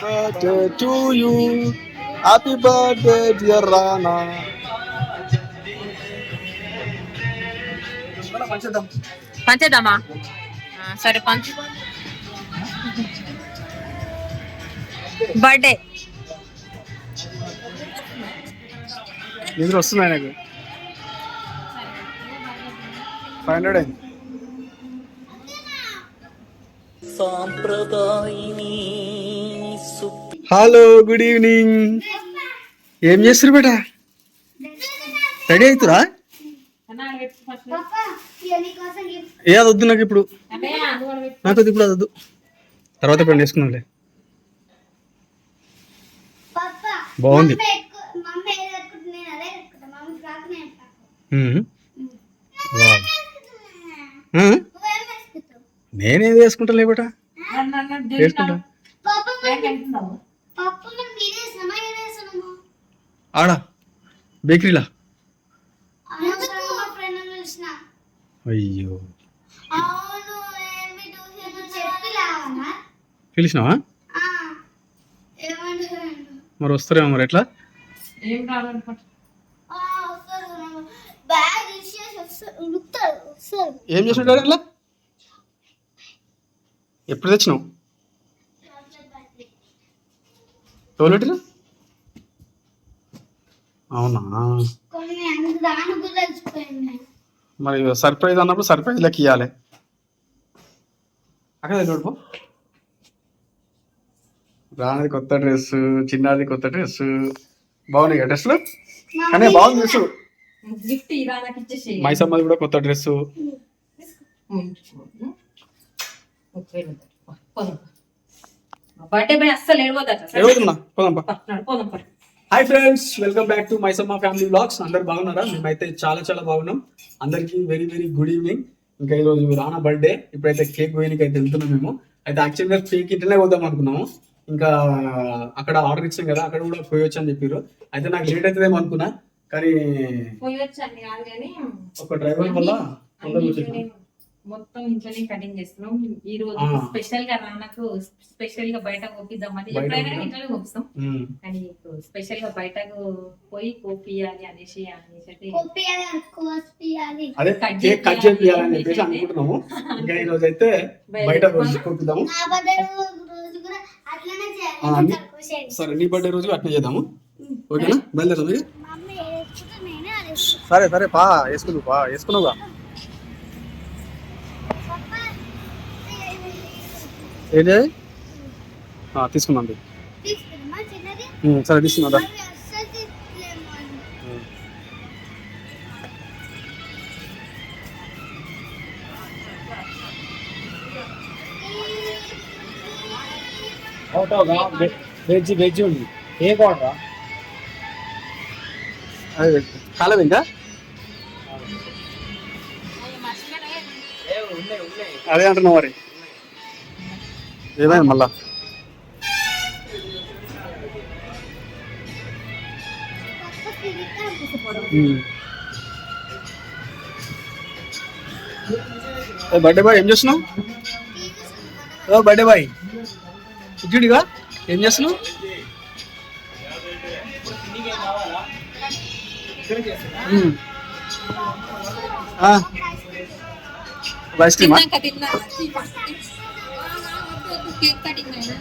birthday to you. Happy birthday, dear Rana. పంచేద్దామా? సరే పంచు. Birthday నిద్ర వస్తున్నాయి నాకు. ఫైవ్ హండ్రెడ్ అయింది. హలో గుడ్ ఈవినింగ్ ఏం చేస్తారు బేటా? రెడీ అవుతురా ఏ అది వద్దు నాకు ఇప్పుడు. నాకు వద్దు ఇప్పుడు అది వద్దు. తర్వాత ఇప్పుడు వేసుకున్నాంలే బాగుంది. వావ్. ఆ? నేనేది వేసుకుంటా బేటా వేసుకుంటా ఆడా బేకరీలా? అయ్యో. పిలిచినావా? మరి వస్తారేమో మరి ఎట్లా? ఏం రావాలనుకుంటా బ్యాగ్ ఇచ్చేసి వస్తారు ఉడుకుతారు వస్తారు ఏం చేసినాడు అట్లా ఎప్పుడు తెచ్చినావు? ఎవరు పెట్టినా అవునా మరి సర్ప్రైజ్ అన్నప్పుడు సర్ప్రైజ్ లెక్క ఇవ్వాలి అక్కడ చూడుకో రానది కొత్త డ్రెస్ చిన్నది కొత్త డ్రెస్ బాగున్నాయి కదా డ్రెస్లు కానీ బాగుంది డ్రెస్ మైసమ్మది కూడా కొత్త డ్రెస్ బర్త్డే అస్సలు ఏడవద్దట. Hi friends welcome back to Maisamma family blogs అందరు బాగున్నారా? మేమైతే చాలా చాలా బాగున్నాం. అందరికి వెరీ వెరీ గుడ్ ఈవినింగ్ ఇంకా ఈరోజు రానా బర్త్డే ఇప్పుడైతే కేక్ పోయినకి అయితే వెళ్తున్నాం మేము. అయితే యాక్చువల్గా కేక్ ఇంటనే పోదాం అనుకున్నాము. ఇంకా అక్కడ ఆర్డర్ ఇచ్చాం కదా అక్కడ కూడా పోయొచ్చు అని చెప్పారు అయితే నాకు లేట్ అవుతుందేమో అనుకున్నా. కానీ ఒక డ్రైవర్ వల్ల మొత్తం ఇంట్లోనే కటింగ్ చేస్తున్నాం. ఈ రోజు. స్పెషల్గా రానకు స్పెషల్గా బయట కోపిద్దామని ఎప్పుడైనా. ఇంట్లోనే కోపిస్తాం. కానీ స్పెషల్గా బయటకు పోయి కోపియాలి అనేసి అనేసి కట్ చేయాలని చెప్పేసి అనుకుంటున్నాము. ఇంకా ఈ రోజు అయితే బయట రోజు కోపిద్దాము. సరే నీ బర్త్డే రోజు అట్లా చేద్దాము. ఓకేనా? బయలుదేరాం. సరే సరే పా వేసుకున్నావు పా వేసుకున్నావుగా. ఏంటి తీసుకున్నాం సరే తీసుకున్నా అని. వెజ్ వెజ్ ఉంది. ఏ కావడరా కాలేదు ఇంకా అదే అంటున్నావు మరి. ఏమైంది మళ్ళా? బర్త్డే బాయ్ ఏం చేస్తున్నావు? ఓ బర్త్డే బాయ్ ఇచ్చుడిగా ఏం చేస్తున్నావు. ఐస్ క్రీమా? కేక్ కటింగ్ అయినా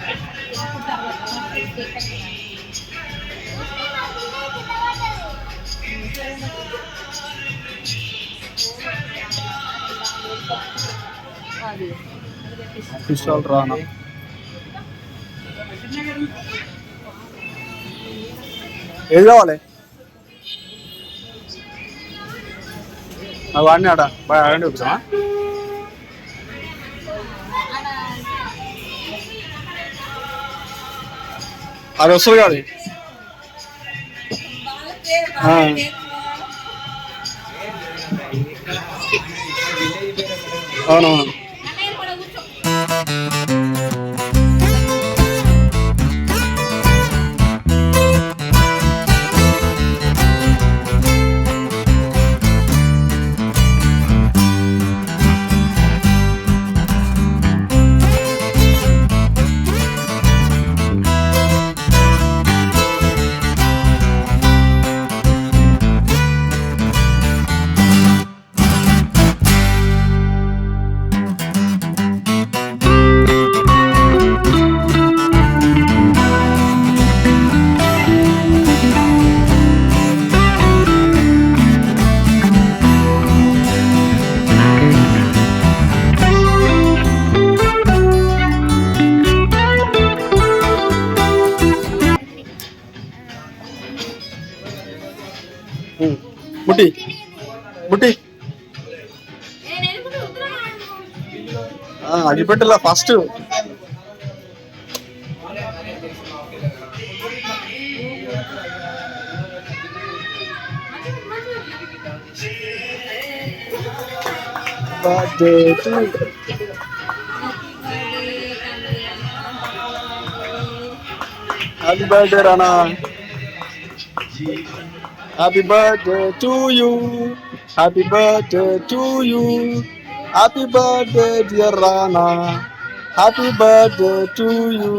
రానా? ఏది కావాలి? అవన్నీ వాడిని ఆడ బాగా ఆడండి ఒకసారి అది వస్తుంది కాదు అవునవును. ముట్టి. ముట్టి. అది పెట్టలా ఫస్ట్. అది to happy birthday Rana happy birthday to you happy birthday to you happy birthday dear Rana happy birthday to you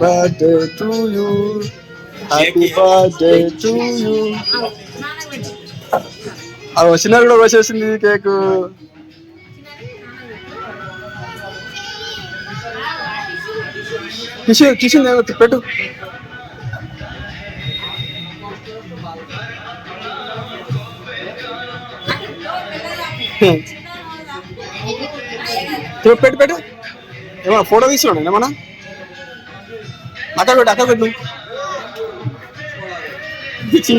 birthday to you happy birthday to you అది వచ్చినా కూడా వచ్చేసింది కేకు టిష్యూ టిష్యూ పెట్టు పెట్టు పెట్టు పెట్టు ఏమన్నా ఫోటో తీసుకున్నాను ఏమన్నా అక్కడ పెట్టు అక్కడ పెట్టు ఛీ.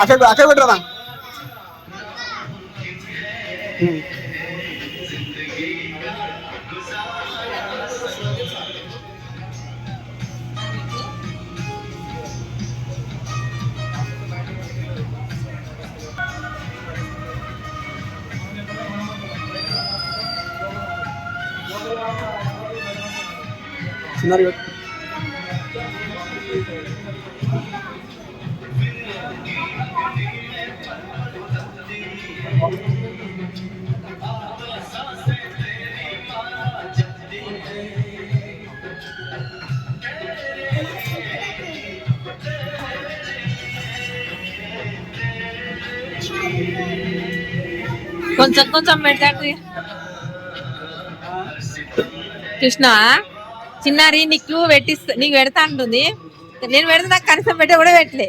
అక్కడ అక్కడ పెట్టరా చిన్నారు పెట్టు. కొంచెం కొంచెం పెడతాడు కృష్ణ చిన్నారి నీకు పెట్టిస్తా నీకు పెడతా అంటుంది. నేను పెడితే నాకు కనీసం పెట్టే కూడా పెట్టలే.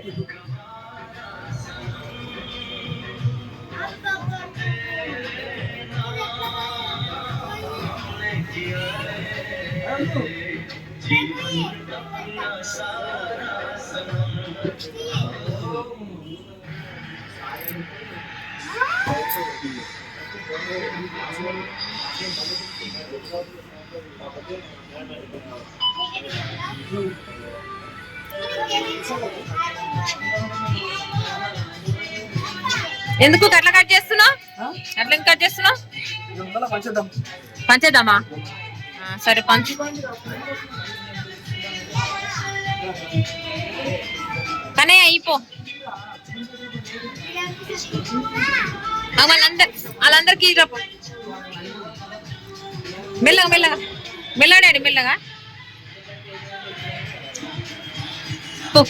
ఎందుకు అట్లా కట్ చేస్తున్నావు? అట్లా ఎందుకు కట్ చేస్తున్నావు? పంచేద్దామా? సరే పంచు. కానీ అయిపో. వాళ్ళందరు వాళ్ళందరికి మెల్లగా మెల్లగా మెల్లగా డాడీ మెల్లగా పో.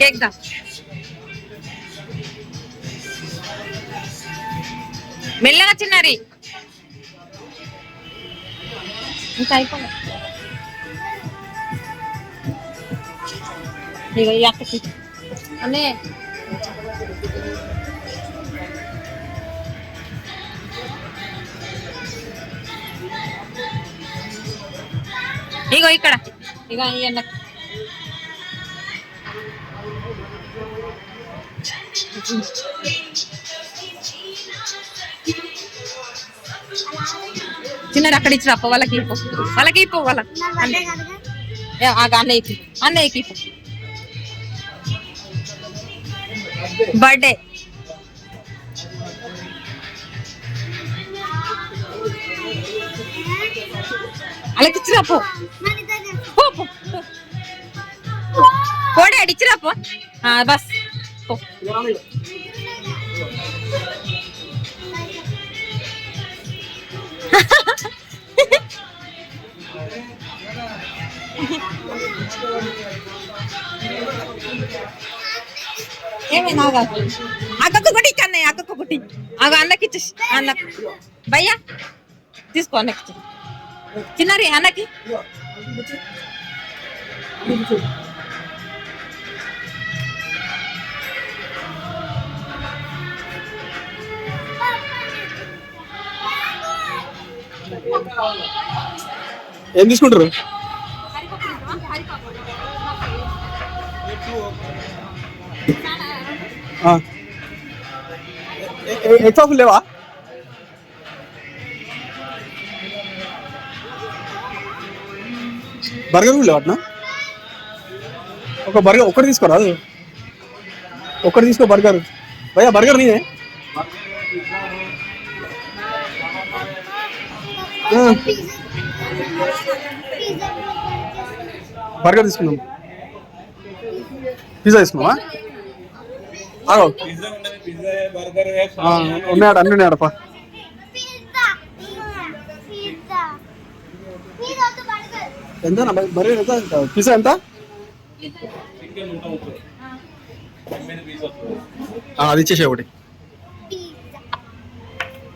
తీసి, మంచిది. అన్నయ్యకి మెల్లగా చిన్నారి ఇంకా అయిపోయింది? ఇక ఈ అక్కకి. అన్నే ఇగో ఇక్కడ. ఇక ఈ చిన్నది అక్కడ ఇచ్చి రాపో వాళ్ళకి ఇప్పు. వాళ్ళకి ఇప్పు వాళ్ళ నా బర్త్డే కదగా? ఏ, ఆగు, అన్నయ్యకి అన్నయ్యకి ఇప్పు. బర్త్డే. అలాకి ఇచ్చి రాపో మన ఇద్దరు పో పో పో. పో డాడీ ఇచ్చి రాపో ఆ, బస్. పో ఏమైంది ఆగా అక్కకు ఒకటి ఇచ్చి అన్నయ్య అక్కకు ఒకటి ఆగ అన్నకి ఇచ్చేసి అన్న. భయ్యా తీసుకో అన్నకి ఇచ్చేసి చిన్నారి అన్నకి. ఏం తీసుకుంటారు? ఎగ్ పఫ్ లేవా? బర్గర్ కూడా లేవట్నా ఒక బర్గర్ ఒక్కటి తీసుకోరా? అది ఒక్కటి తీసుకో బర్గర్. భయ్యా బర్గర్ నీదే? బర్గర్ తీసుకుందాం. పిజ్జా తీసుకున్నావా ఆగో. ఆ, ఉన్నాయట అన్ని ఉన్నాయట పా పిజ్జా పిజ్జా పిజ్జా వద్దు బర్గర్ ఎంత? బర్గర్ ఎంత? పిజ్జా ఎంత అది ఇచ్చేసే ఒకటి.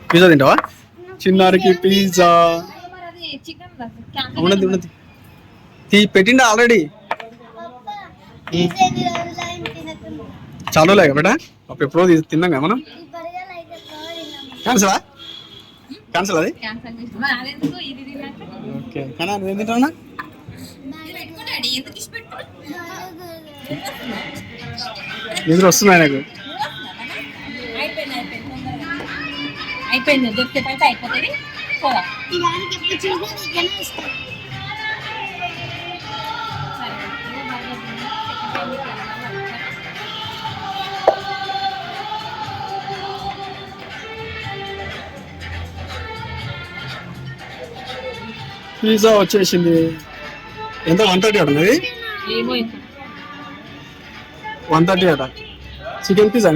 పిజ్జా తింటావా? చిన్నారికి పిజ్జా చికెన్ ఉన్నది ఉన్నది. తీ పెట్టిండా ఆల్రెడీ చాలా లేక బేటా? అప్పుడు ఎప్పుడో తిన్నాం కదా మనం? క్యాన్సలా క్యాన్సల్ అది? ఓకే. కానీ తింటావునా ఇష్టం నిద్ర వస్తున్నాయి నాకు. అయిపోయింది దొరికే పైతే అయిపోతుంది పోదా? పిజ్జా వచ్చేసింది. ఎంత? వన్ థర్టీ అట వన్ థర్టీ అట. చికెన్ పిజ్జా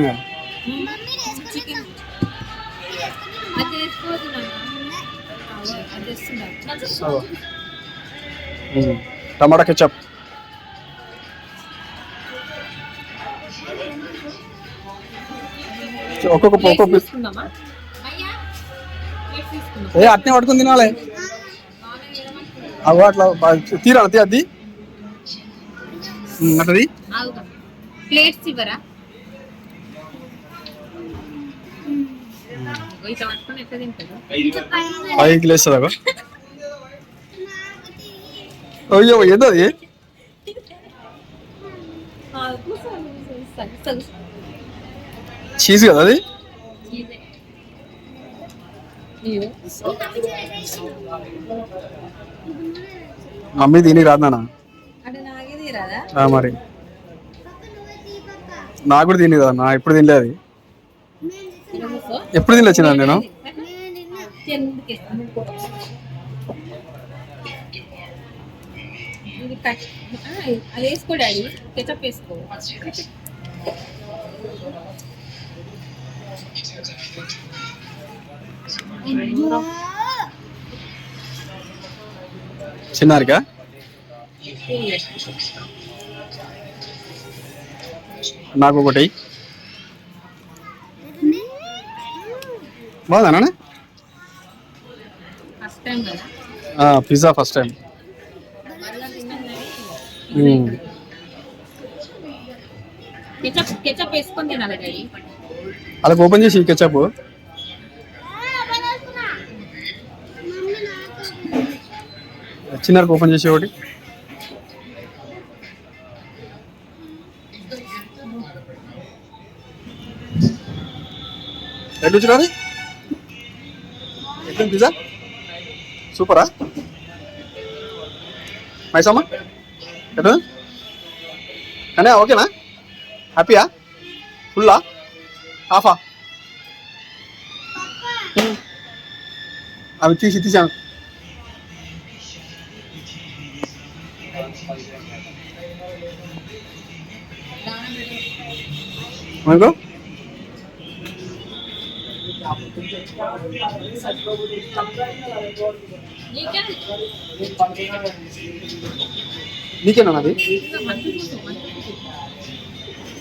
చేస్తున్నారు టమాటా కెచప్. ఒక్కొక్క ఒక్కొక్క ఏ అట్నే పట్టుకుని తినాలి? అగో అట్లా తీరా తీ అది. అట్లది ప్లేట్స్ ఇవ్వరా? పైకి లేస్తుంది అగో అయ్యో ఏంటది అది చీజ్ కదా అది? మమ్మీ దీనికి రాదు నాన్న. మరి. నాకు కూడా తినేది కదా నా ఎప్పుడు తినలే అది. ఎప్పుడు తినలేచ్చిన నేను? కట్ అది వేసుకో డాడీ కెచప్ వేసుకో చిన్నారికా నాకు ఒకటి బాగుందా pizza first time ketchup ketchup వేసుకొని తినాలి డాడీ అలా ఓపెన్ చేసి కెచప్. చిన్నారికి ఓపెన్ చేసి ఒకటి. ఎట్లా వచ్చినారు? ఎట్లా పిజ్జా? సూపరా? మైసమ్మ? ఎట్లా కానీ ఓకేనా హ్యాపీయా ఫుల్లా హాఫా అవి తీసి తీసాను మనకు నీకే నీకేనా అది మంచి మంచి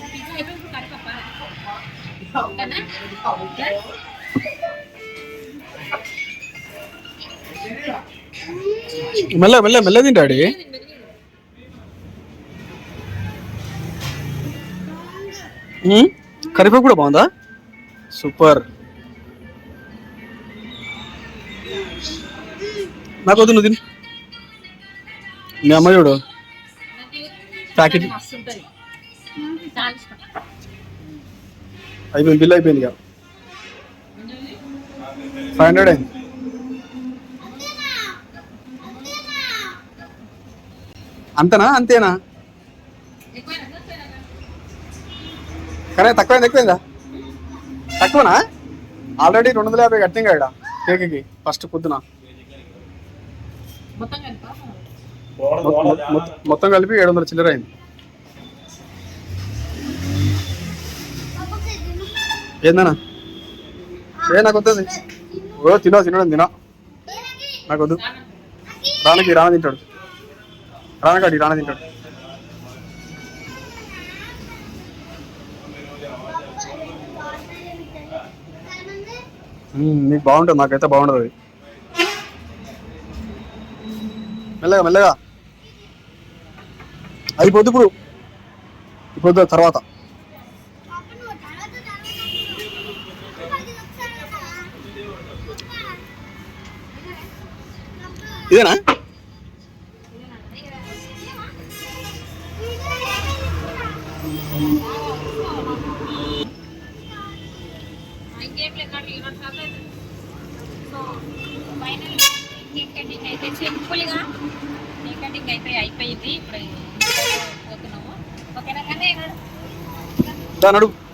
పిజ్జా అయిపోయి కట్ ఓకేనా మెల్ల మెల్ల మెల్ల తింటాడి కరివేపాకు కూడా బాగుందా సూపర్ నాకు వద్దు నువ్వు మీ అమ్మ చూడు. ప్యాకెట్ అయిపోయింది బిల్ అయిపోయింది ఇక. ఫైవ్ హండ్రెడ్ అయింది. అంతనా అంతేనా? కానీ తక్కువైంది ఎక్కువైందా? తక్కువనా? ఆల్రెడీ రెండు వందల యాభై కట్టింగా ఇక్కడ కేక్కి ఫస్ట్ పొద్దున. మొత్తం కలిపి? ఏడు వందల చిల్లర అయింది. ఏందన్నా ఏ నాకు వస్తుంది ఓ తినో తినడం తినో. నాకు వద్దు రానకి రాన తింటాడు రానకాడి రాన తింటాడు. నీకు బాగుంటుంది నాకైతే బాగుండదు అది. మెల్లగా మెల్లగా. అయిపోద్ది ఇప్పుడు. ఇప్పుడు తర్వాత. ఇదేనా? అయిపోయింది